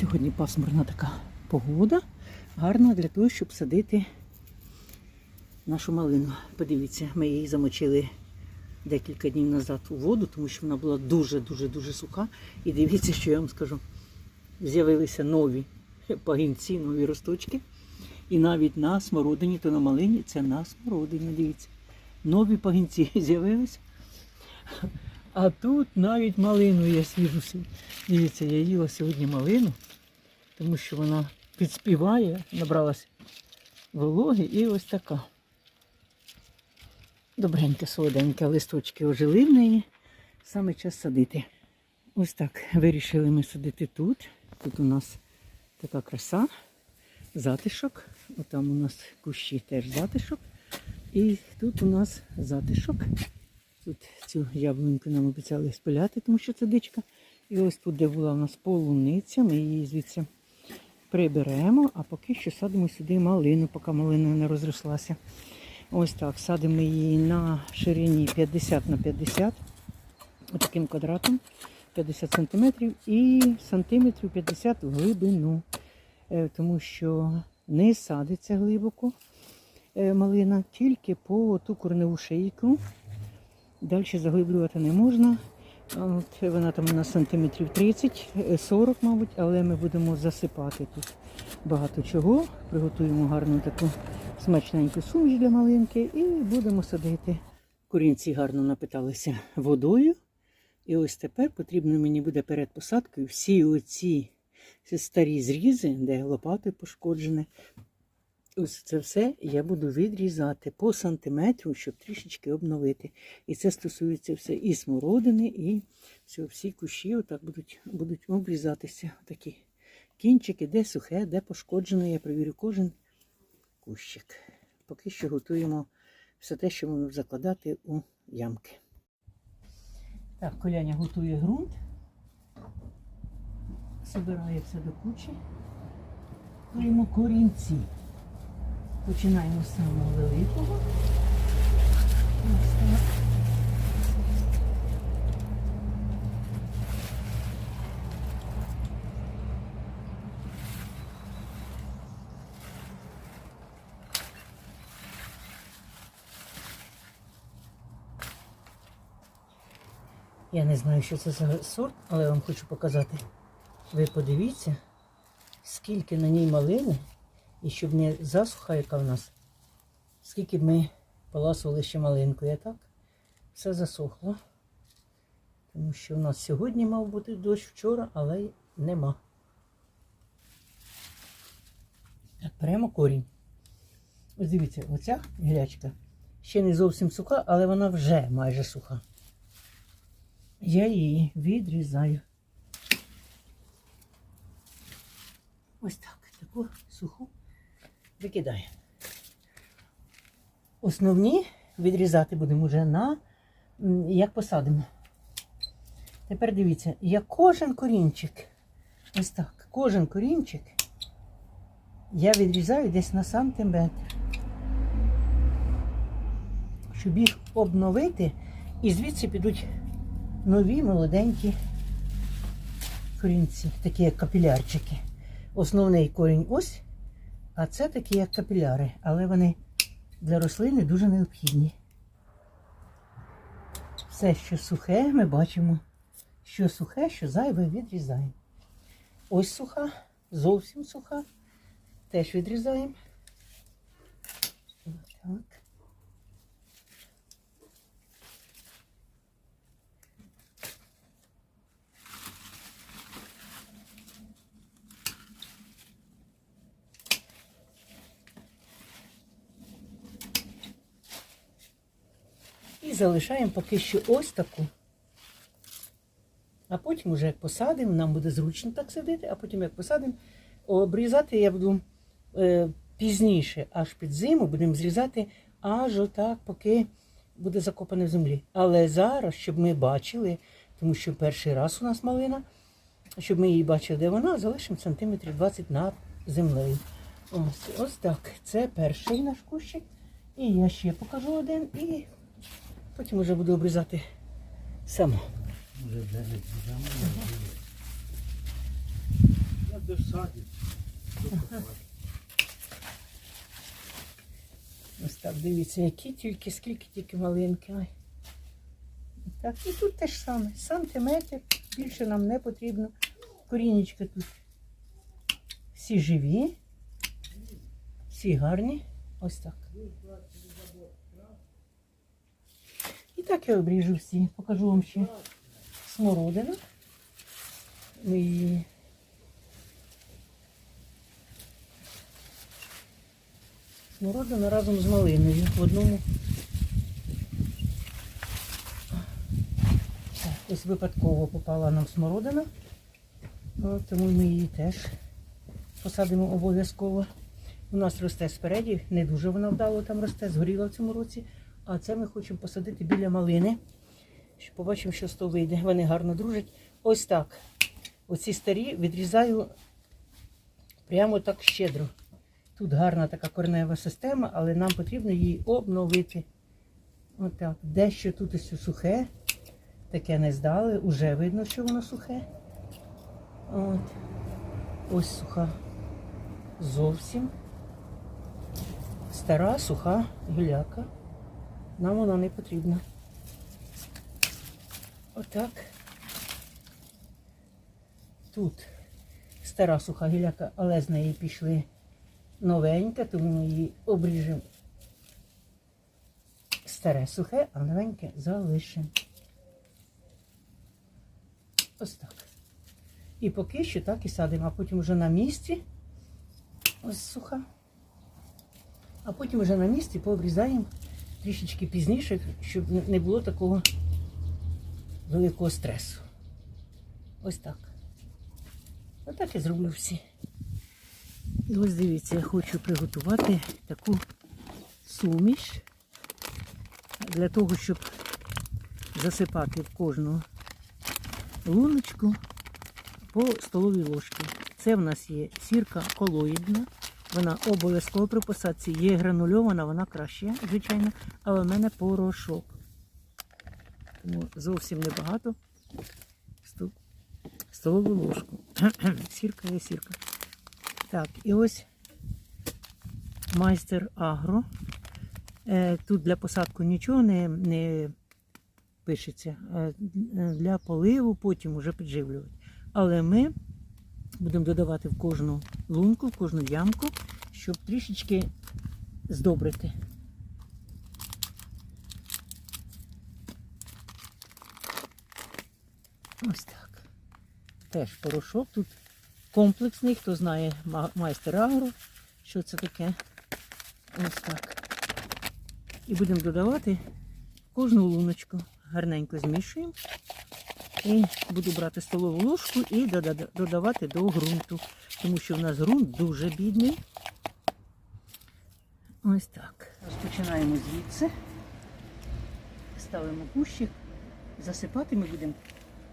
Сьогодні пасмурна така погода. Гарна для того, щоб садити нашу малину. Подивіться, ми її замочили декілька днів назад у воду, тому що вона була дуже-дуже-дуже суха. І дивіться, що я вам скажу. З'явилися нові пагінці, нові росточки. І навіть на смородині, то на малині це на смородині, дивіться. Нові пагінці з'явилися. А тут навіть малину я свіжу. Дивіться, я їла сьогодні малину, тому що вона підспіває, набралася вологи і ось така. Добренька, солоденька, листочки ожили в неї. Саме час садити. Ось так. Вирішили ми садити тут. Тут у нас така краса, затишок. Отам у нас кущі теж затишок. І тут у нас затишок. Тут цю яблуньку нам обіцяли спиляти, тому що це дичка. І ось тут, де була у нас полуниця, ми її звідси приберемо, а поки що садимо сюди малину, поки малина не розрослася. Ось так, садимо її на ширині 50 на 50, таким квадратом, 50 сантиметрів і сантиметрів 50 в глибину, Е, тому що не садиться глибоко е, малина, тільки по ту корневу шийку. Далі заглиблювати не можна. От вона там у нас сантиметрів 30, е, 40, мабуть, але ми будемо засипати тут багато чого. Приготуємо гарну таку смачненьку суміш для малинки і будемо садити. Корінці гарно напиталися водою. І ось тепер потрібно мені буде перед посадкою всі оці старі зрізи, де лопатою пошкоджене, Ось це все я буду відрізати по сантиметру, щоб трішечки обновити. І це стосується все і смородини, і все, всі кущі отак будуть, будуть обрізатися. Такі кінчики, де сухе, де пошкоджене. Я провірю кожен кущик. Поки що готуємо все те, що будемо закладати у ямки. Так, коляня готує ґрунт, збирає все до кучі. Клеїмо корінці. Починаємо з самого великого. Я не знаю, що це за сорт, але я вам хочу показати. Ви подивіться, скільки на ній малини. І щоб не засуха, яка в нас, скільки б ми поласували ще малинкою, а так все засохло. Тому що у нас сьогодні мав бути дощ вчора, але нема. Так, беремо корінь. Ось дивіться, оця гілячка ще не зовсім суха, але вона вже майже суха. Я її відрізаю. Ось так, таку суху викидаємо. Основні відрізати будемо вже на як посадимо. Тепер дивіться, я кожен корінчик, ось так, кожен корінчик я відрізаю десь на сантиметр, щоб їх обновити, і звідси підуть нові молоденькі корінці, такі як капілярчики. Основний корінь ось. А це такі як капіляри, але вони для рослини дуже необхідні. Все, що сухе, ми бачимо, що сухе, що зайве відрізаємо. Ось суха, зовсім суха. Теж відрізаємо. Так. Залишаємо поки що ось таку. А потім, вже як посадимо, нам буде зручно так сидіти, а потім, як посадимо, обрізати я буду е, пізніше, аж під зиму, будемо зрізати аж отак, поки буде закопане в землі. Але зараз, щоб ми бачили, тому що перший раз у нас малина, щоб ми її бачили, де вона, залишимо сантиметрів 20 над землею. Ось, ось так. Це перший наш кущик. І я ще покажу один. І Потім вже буду обрізати само. Вже 9 грамів. Як Де садять? Ось так, дивіться, які тільки, скільки тільки малинки. Так, і тут те ж саме. Сантиметр, більше нам не потрібно. Корінечка тут всі живі, всі гарні. Ось так. І так я обріжу всі. Покажу вам ще смородину. Ми її Смородина разом з малиною в одному. Ось випадково попала нам смородина, От, тому ми її теж посадимо обов'язково. У нас росте спереді, не дуже вона вдало там росте, згоріла в цьому році. А це ми хочемо посадити біля малини. Що побачимо, що з того вийде. Вони гарно дружать. Ось так. Оці старі відрізаю прямо так щедро. Тут гарна така коренева система, але нам потрібно її обновити. Отак. Дещо тут ось сухе, таке не здали, уже видно, що воно сухе. От. Ось суха зовсім. Стара, суха гіляка. Нам вона не потрібна. Отак. Тут стара суха гіляка, але з неї пішли новенька, тому ми її обріжемо старе сухе, а новеньке залишимо. Ось так. І поки що так і садимо, а потім вже на місці. Ось суха. А потім вже на місці пообрізаємо трішечки пізніше, щоб не було такого великого стресу. Ось так. Отак я зроблю всі. І ось дивіться, я хочу приготувати таку суміш для того, щоб засипати в кожну луночку по столовій ложці. Це в нас є сірка колоїдна. Вона обов'язково при посадці є гранульована, вона краще, звичайно, але в мене порошок. Тому зовсім небагато. Столову ложку. Сірка є сірка. Так, і ось майстер агро. Е, Тут для посадку нічого не, не пишеться. Е, Для поливу потім вже підживлювати. Але ми будемо додавати в кожну лунку, в кожну ямку, щоб трішечки здобрити. Ось так. Теж порошок тут комплексний, хто знає ма- майстер агро, що це таке. Ось так. І будемо додавати в кожну луночку. Гарненько змішуємо. І буду брати столову ложку і додавати до ґрунту. Тому що в нас ґрунт дуже бідний. Ось так. Розпочинаємо звідси. Ставимо кущик. Засипати ми будемо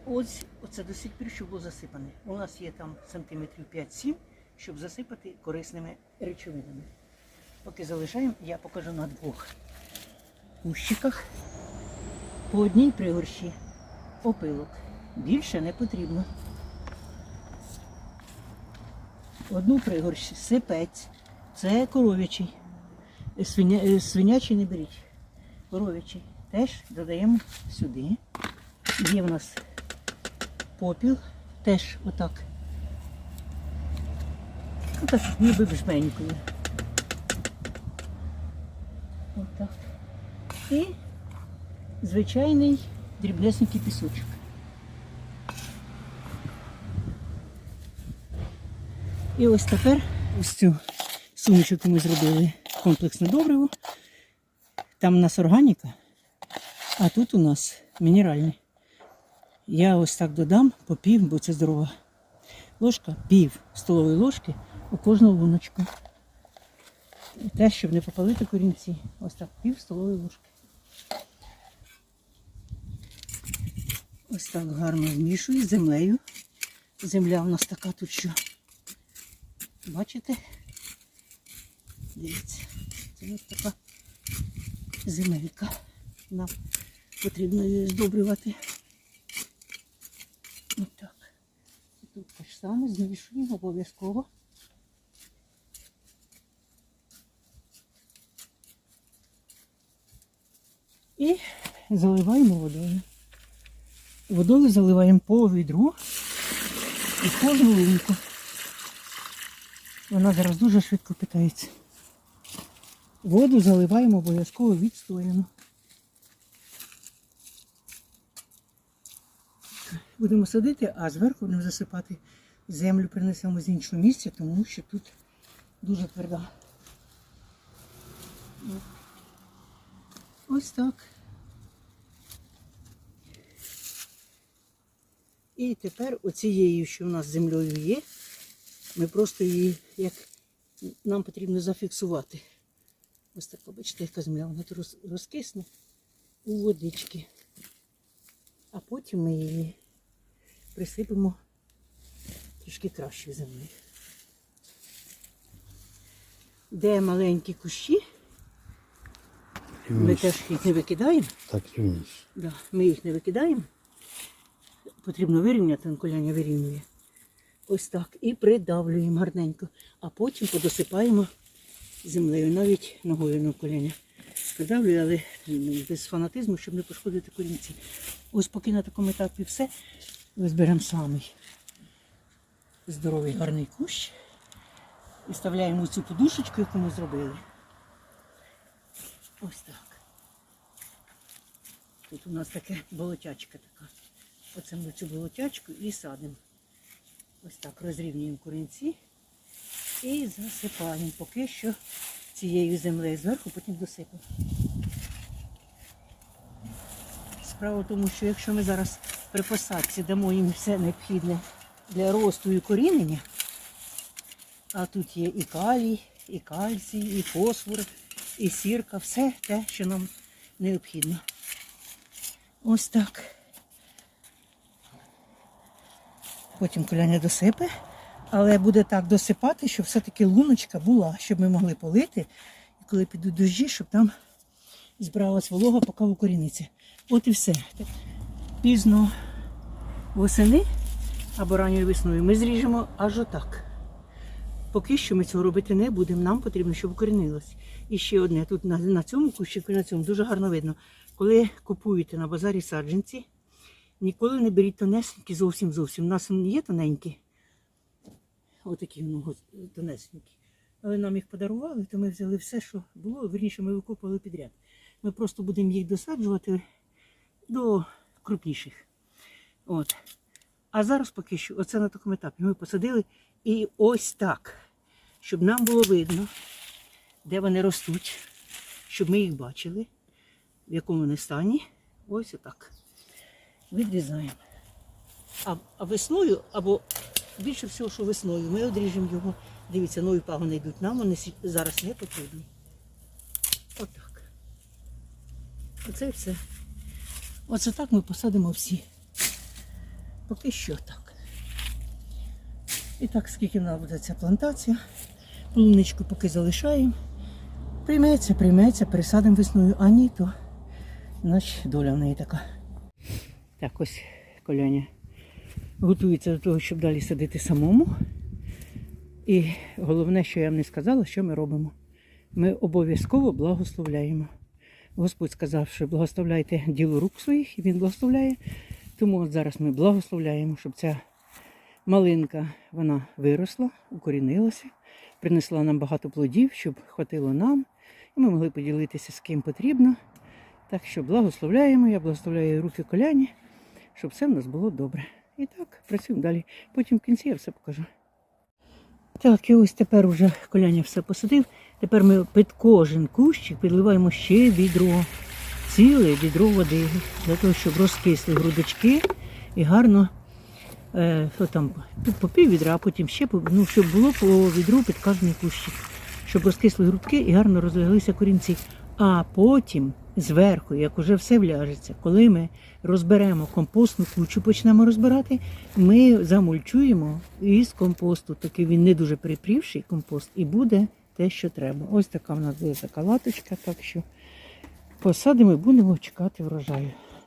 ось оце до сих пір, що було засипане. У нас є там сантиметрів 5-7, щоб засипати корисними речовинами. Поки залишаємо, я покажу на двох кущиках по одній пригорщі опилок. Більше не потрібно. Одну пригорщі сипець. Це коров'ячий. Свиня, е, свинячий не беріть. Коров'ячий. Теж додаємо сюди. Є в нас попіл. Теж отак. Ну, так, ніби жменькою. Отак. І звичайний дрібнесенький пісочок. І ось тепер ось цю суміш, ми зробили комплексне добриво. Там у нас органіка, а тут у нас мінеральне. Я ось так додам по пів, бо це здорова ложка, пів столової ложки у кожну луночку. Те, щоб не попалити корінці. Ось так, пів столової ложки. Ось так гарно змішую з землею. Земля у нас така тут що. Бачите? Дивіться, це ось така земелька. Нам потрібно її здобрювати. Ось так. І тут теж ж саме змішуємо обов'язково. І заливаємо водою. Водою заливаємо по відру і кожну лунку. Вона зараз дуже швидко питається. Воду заливаємо обов'язково відстояно. Будемо садити, а зверху будемо засипати землю, принесемо з іншого місця, тому що тут дуже тверда. Ось так. І тепер оцією, що у нас землею є, ми просто її, як нам потрібно зафіксувати. Ось так, побачите, яка земля, вона тут розкисне у водички. А потім ми її присипемо трішки кращою землею. Де маленькі кущі, ми теж їх не викидаємо. Так, юніш. Да, ми їх не викидаємо. Потрібно вирівняти, он коляння вирівнює. Ось так. І придавлюємо гарненько. А потім подосипаємо землею, навіть ногою на коляння. Придавлюю, але без фанатизму, щоб не пошкодити корінці. Ось поки на такому етапі все. Ось беремо самий здоровий гарний кущ і вставляємо цю подушечку, яку ми зробили. Ось так. Тут у нас таке болотячка така. Оце ми цю болотячку і садимо. Ось так розрівнюємо корінці і засипаємо. Поки що цією землею зверху, потім досипемо. Справа в тому, що якщо ми зараз при посадці дамо їм все необхідне для росту і корінення, а тут є і калій, і кальцій, і фосфор, і сірка, все те, що нам необхідно. Ось так. Потім коляня досипе, але буде так досипати, щоб все-таки луночка була, щоб ми могли полити, і коли підуть дощі, щоб там збиралась волога, поки укоріниться. От і все. Пізно восени або ранньою весною ми зріжемо аж отак. Поки що ми цього робити не будемо. Нам потрібно, щоб укорінилось. І ще одне, тут на, на цьому кущику на цьому дуже гарно видно. Коли купуєте на базарі саджанці, ніколи не беріть тонесенькі зовсім зовсім. У нас є тоненькі. Отакі ну, тонесенькі. Але нам їх подарували, то ми взяли все, що було. Вірніше, ми викопали підряд. Ми просто будемо їх досаджувати до крупніших. От. А зараз поки що, оце на такому етапі, ми посадили і ось так, щоб нам було видно, де вони ростуть, щоб ми їх бачили, в якому вони стані. Ось отак. Відрізаємо. А, а весною, або більше всього, що весною, ми одріжемо його. Дивіться, нові пагони йдуть. Нам вони зараз не потрібні. Отак. Оце і все. Оце так ми посадимо всі. Поки що так. І так, скільки в нас буде ця плантація. Луничку поки залишаємо. Прийметься, прийметься, пересадимо весною, а ні, то значить доля в неї така. Так, ось коляня готується до того, щоб далі садити самому. І головне, що я вам не сказала, що ми робимо. Ми обов'язково благословляємо. Господь сказав, що благословляйте діло рук своїх, і Він благословляє. Тому от зараз ми благословляємо, щоб ця малинка вона виросла, укорінилася, принесла нам багато плодів, щоб хватило нам, і ми могли поділитися з ким потрібно. Так що благословляємо, я благословляю руки коляні, щоб все в нас було добре. І так, працюємо далі. Потім в кінці я все покажу. Так, і ось тепер уже коляня все посадив. Тепер ми під кожен кущик підливаємо ще відро, ціле відро води, для того, щоб розкисли грудочки і гарно е, там, по пів відра, а потім ще ну, щоб було по відру під кожний кущик, щоб розкисли грудки і гарно розляглися корінці. А потім зверху, як уже все вляжеться, коли ми розберемо компостну кучу, почнемо розбирати, ми замульчуємо із компосту. Такий він не дуже припрівший компост, і буде те, що треба. Ось така в нас є закалаточка, так що посадимо і будемо чекати врожаю.